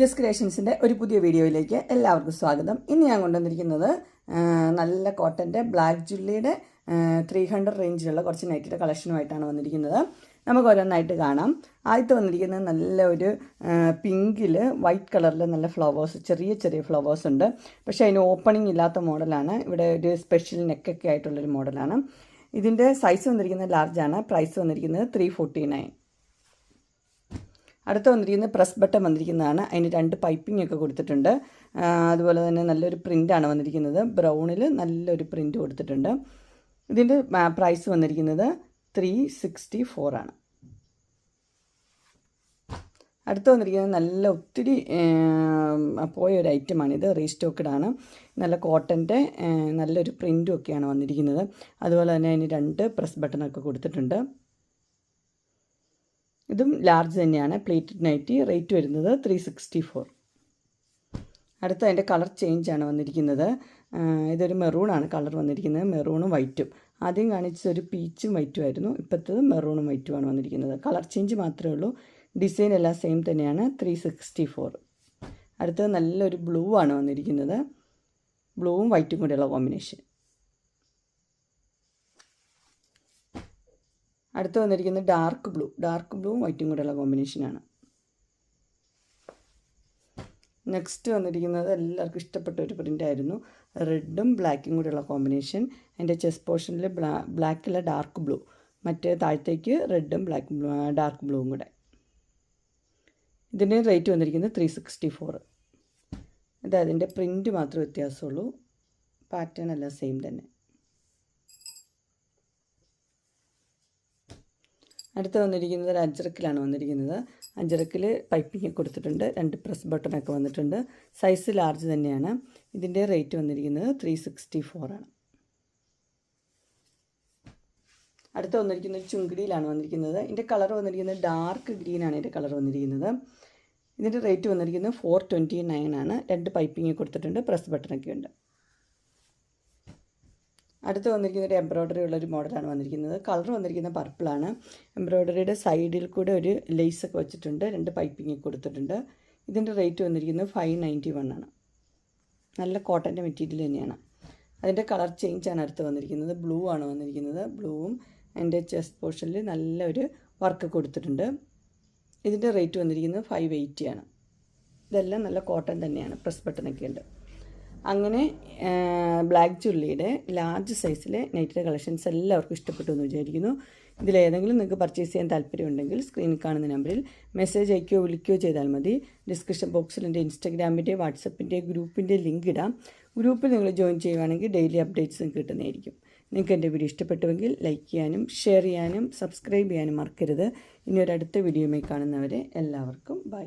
ജസ് ക്രിയേഷൻസിന്റെ ഒരു പുതിയ വീഡിയോയിലേക്ക് എല്ലാവർക്കും സ്വാഗതം. ഇന്ന് ഞാൻ കൊണ്ടുവന്നിരിക്കുന്നത് നല്ല കോട്ടന്റെ ബ്ലാക്ക് ജുല്ലിയുടെ ത്രീ ഹൺഡ്രഡ് റേഞ്ചിലുള്ള കുറച്ച് നൈറ്റിയുടെ കളക്ഷനുമായിട്ടാണ് വന്നിരിക്കുന്നത്. നമുക്ക് ഓരോന്നായിട്ട് കാണാം. ആദ്യത്തെ വന്നിരിക്കുന്നത് നല്ല ഒരു പിങ്കിൽ വൈറ്റ് കളറിൽ നല്ല ഫ്ലവേഴ്സ് ചെറിയ ചെറിയ ഫ്ലവേഴ്സ് ഉണ്ട്. പക്ഷേ അതിന് ഓപ്പണിംഗ് ഇല്ലാത്ത മോഡലാണ്. ഇവിടെ ഒരു സ്പെഷ്യൽ നെക്കൊക്കെ ആയിട്ടുള്ളൊരു മോഡലാണ്. ഇതിന്റെ സൈസ് വന്നിരിക്കുന്നത് ലാർജാണ് പ്രൈസ് വന്നിരിക്കുന്നത് ത്രീ ഫോർട്ടി നയൻ അടുത്ത് വന്നിരിക്കുന്നത് പ്രസ് ബട്ടൺ വന്നിരിക്കുന്നതാണ്. അതിന് രണ്ട് പൈപ്പിംഗ് ഒക്കെ കൊടുത്തിട്ടുണ്ട്. അതുപോലെ തന്നെ നല്ലൊരു പ്രിന്റാണ് വന്നിരിക്കുന്നത്. ബ്രൗണിൽ നല്ലൊരു പ്രിന്റ് കൊടുത്തിട്ടുണ്ട്. ഇതിന്റെ പ്രൈസ് വന്നിരിക്കുന്നത് ത്രീ സിക്സ്റ്റി ഫോറാണ് അടുത്ത് വന്നിരിക്കുന്നത് നല്ല ഒത്തിരി പോയ ഒരു ഐറ്റമാണിത് റീസ്റ്റോക്കഡ് ആണ്. നല്ല കോട്ടന്റെ നല്ലൊരു പ്രിന്റും ഒക്കെയാണ് വന്നിരിക്കുന്നത്. അതുപോലെ തന്നെ അതിന് രണ്ട് പ്രസ് ബട്ടണൊക്കെ കൊടുത്തിട്ടുണ്ട്. ഇതും ലാർജ് തന്നെയാണ്. പ്ലേറ്റഡ് നൈറ്റി റേറ്റ് വരുന്നത് ത്രീ സിക്സ്റ്റി ഫോർ അടുത്ത അതിന്റെ കളർ ചേഞ്ച് ആണ് വന്നിരിക്കുന്നത്. ഇതൊരു മെറൂണാണ് കളർ വന്നിരിക്കുന്നത്. മെറൂണും വൈറ്റും ആദ്യം കാണിച്ചത് ഒരു പീച്ചും വൈറ്റും ആയിരുന്നു. ഇപ്പോഴത്തത് മെറൂണും വൈറ്റുമാണ് വന്നിരിക്കുന്നത്. കളർ ചേഞ്ച് മാത്രമേ ഉള്ളൂ. ഡിസൈൻ എല്ലാം സെയിം തന്നെയാണ്. ത്രീ സിക്സ്റ്റി ഫോർ അടുത്തത് നല്ലൊരു ബ്ലൂ ആണ് വന്നിരിക്കുന്നത്. ബ്ലൂവും വൈറ്റും കൂടെയുള്ള കോമ്പിനേഷൻ അടുത്ത് വന്നിരിക്കുന്നത് ഡാർക്ക് ബ്ലൂ ഡാർക്ക് ബ്ലൂവും വൈറ്റും കൂടെയുള്ള കോമ്പിനേഷനാണ് നെക്സ്റ്റ് വന്നിരിക്കുന്നത് എല്ലാവർക്കും ഇഷ്ടപ്പെട്ട ഒരു പ്രിന്റ് ആയിരുന്നു. റെഡും ബ്ലാക്കും കൂടെയുള്ള കോമ്പിനേഷൻ എന്റെ ചെസ് പോർഷനിൽ ബ്ലാ ബ്ലാക്കിലെ ഡാർക്ക് ബ്ലൂ മറ്റേ താഴത്തേക്ക് റെഡും ബ്ലാക്ക് ബ്ലൂ ഡാർക്ക് ബ്ലൂവും കൂടെ. ഇതിന്റെ റേറ്റ് വന്നിരിക്കുന്നത് ത്രീ സിക്സ്റ്റി ഫോർ ഇത് അതിന്റെ പ്രിന്റ് മാത്രമേ വ്യത്യാസമുള്ളൂ. പാറ്റേൺ എല്ലാം സെയിം തന്നെ. അടുത്ത് വന്നിരിക്കുന്നത് ഒരു അഞ്ചിറക്കിലാണ് വന്നിരിക്കുന്നത്. അഞ്ചിറക്കിൽ പൈപ്പിംഗ് കൊടുത്തിട്ടുണ്ട്. രണ്ട് പ്രസ് ബട്ടണൊക്കെ വന്നിട്ടുണ്ട്. സൈസ് ലാർജ് തന്നെയാണ്. ഇതിന്റെ റേറ്റ് വന്നിരിക്കുന്നത് ത്രീ സിക്സ്റ്റി ഫോറാണ് അടുത്ത് വന്നിരിക്കുന്നത് ചുങ്കിടിയിലാണ് വന്നിരിക്കുന്നത്. ഇതിന്റെ കളർ വന്നിരിക്കുന്നത് ഡാർക്ക് ഗ്രീനാണ് ഇതിന്റെ കളർ വന്നിരിക്കുന്നത്. ഇതിന്റെ റേറ്റ് വന്നിരിക്കുന്നത് ഫോർ ട്വന്റി നയൻ ആണ്. രണ്ട് പൈപ്പിംഗ് കൊടുത്തിട്ടുണ്ട്. പ്രസ് ബട്ടണൊക്കെ ഉണ്ട്. അടുത്ത് വന്നിരിക്കുന്ന ഒരു എംബ്രോയ്ഡറി ഉള്ള ഒരു മോഡലാണ് വന്നിരിക്കുന്നത്. കളർ വന്നിരിക്കുന്നത് പർപ്പിളാണ് എംബ്രോയ്ഡറിയുടെ സൈഡിൽ കൂടെ ഒരു ലേസ് ഒക്കെ വെച്ചിട്ടുണ്ട്. രണ്ട് പൈപ്പിംഗ് കൊടുത്തിട്ടുണ്ട്. ഇതിന്റെ റേറ്റ് വന്നിരിക്കുന്നത് ഫൈവ് നയന്റി വൺ ആണ്. നല്ല കോട്ടന്റെ മെറ്റീരിയൽ തന്നെയാണ്. അതിന്റെ കളർ ചേഞ്ച് ആണ് അടുത്ത് വന്നിരിക്കുന്നത്. ബ്ലൂ ആണ് വന്നിരിക്കുന്നത്. ബ്ലൂവും അതിന്റെ ചെസ്റ്റ് പോർഷനിൽ നല്ലൊരു വർക്ക് കൊടുത്തിട്ടുണ്ട്. ഇതിന്റെ റേറ്റ് വന്നിരിക്കുന്നത് ഫൈവ് എയ്റ്റി ആണ്. ഇതെല്ലാം നല്ല കോട്ടൺ തന്നെയാണ്. പ്രസ് ബട്ടണൊക്കെ ഉണ്ട്. അങ്ങനെ ബ്ലാക്ക് ചുള്ളിയുടെ ലാർജ് സൈസിലെ നൈറ്റിന്റെ കളക്ഷൻസ് എല്ലാവർക്കും ഇഷ്ടപ്പെട്ടു എന്ന് വിചാരിക്കുന്നു. ഇതിലേതെങ്കിലും നിങ്ങൾക്ക് പർച്ചേസ് ചെയ്യാൻ താല്പര്യമുണ്ടെങ്കിൽ സ്ക്രീനിൽ കാണുന്ന നമ്പറിൽ മെസ്സേജ് അയക്കുകയോ വിളിക്കുകയോ ചെയ്താൽ മതി. ഡിസ്ക്രിപ്ഷൻ ബോക്സിൽ എന്റെ ഇൻസ്റ്റാഗ്രാമിന്റെ വാട്സപ്പിന്റെ ഗ്രൂപ്പിന്റെ ലിങ്ക് ഇടാം. ഗ്രൂപ്പിൽ നിങ്ങൾ ജോയിൻ ചെയ്യുവാണെങ്കിൽ ഡെയിലി അപ്ഡേറ്റ്സ് നിങ്ങൾക്ക് കിട്ടുന്നതായിരിക്കും. നിങ്ങൾക്ക് എന്റെ വീഡിയോ ഇഷ്ടപ്പെട്ടുവെങ്കിൽ ലൈക്ക് ചെയ്യാനും ഷെയർ ചെയ്യാനും സബ്സ്ക്രൈബ് ചെയ്യാനും മറക്കരുത്. ഇനി ഒരു അടുത്ത വീഡിയോയുമായി കാണുന്നവരെ എല്ലാവർക്കും ബൈ